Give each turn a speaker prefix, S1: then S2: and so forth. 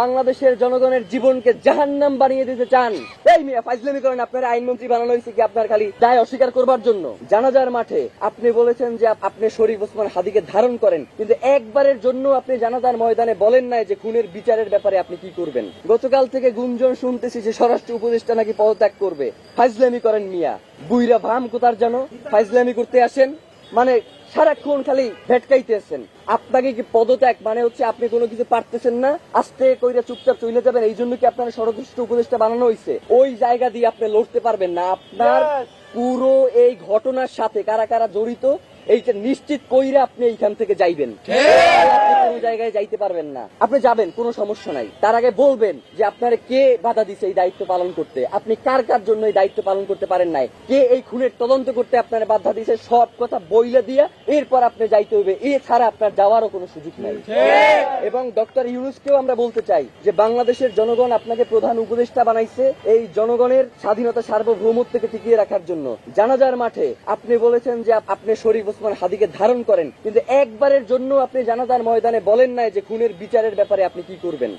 S1: বাংলাদেশের জনগণের জীবনকে জাহান্নাম বানিয়ে দিতে চান। এই মিয়া ফাইজলামি করেন, আপনার আইনমন্ত্রী বানানো হয়েছে কি আপনার খালি দায় অস্বীকার করবার জন্য? জানাজার মাঠে আপনি বলেছেন যে আপনি শরীফ ওসমান হাদিকে ধারণ করেন, কিন্তু একবারের জন্য আপনি জানাজার ময়দানে বলেন নাই যে খুনের বিচারের ব্যাপারে আপনি কি করবেন। গতকাল থেকে গুঞ্জন শুনতেছি যে স্বরাষ্ট্র উপদেষ্টা নাকি পদত্যাগ করবে। ফাইজলামি করেন মিয়া। বুইরা ভাম কোথার জানো ফাইজলামি করতে আসেন। মানে সারাক্ষণ খালি ভেটকাইতেছেন। আপনাকে কি পদত্যাগ মানে হচ্ছে আপনি কোনো কিছু পারতেছেন না? আস্তে কইরা চুপচাপ চলে যাবেন এই জন্য কি আপনার সর্বশ্রেষ্ঠ উপদেষ্টা বানানো হয়েছে ওই জায়গা দিয়ে আপনি লড়তে পারবেন না। আপনার পুরো এই ঘটনার সাথে কারা কারা জড়িত এইটা নিশ্চিত কইরা আপনি এইখান থেকে যাইবেন। জায়গায় যাইতে পারবেন না। আপনি যাবেন কোনো সমস্যা নাই। তার আগে বলবেন যে আপনার কে বাধা দিছে এই দায়িত্ব পালন করতে? আপনি কার কার জন্য এই দায়িত্ব পালন করতে পারেন নাই? কে এই খুনের তদন্ত করতে আপনার বাধা দিছে? সব কথা বইলে দিয়া এরপর আপনি যাইতে হবে এছাড়া আপনার যাওয়ারও কোনো সুযোগ নাই। এবং ডক্টর ইউনুসকেও আমরা বলতে চাই যে বাংলাদেশের জনগণ আপনাকে প্রধান উপদেষ্টা বানাইছে এই জনগণের স্বাধীনতা সার্বভৌমত্বকে টিকিয়ে রাখার জন্য। জানাজার মাঠে আপনি বলেছেন যে আপনি শরীফ ওসমান হাদিকে ধারণ করেন। কিন্তু একবারের জন্য আপনি জানাজার ময়দানে বলেন নাই যে খুনের বিচারের ব্যাপারে আপনি কি করবেন?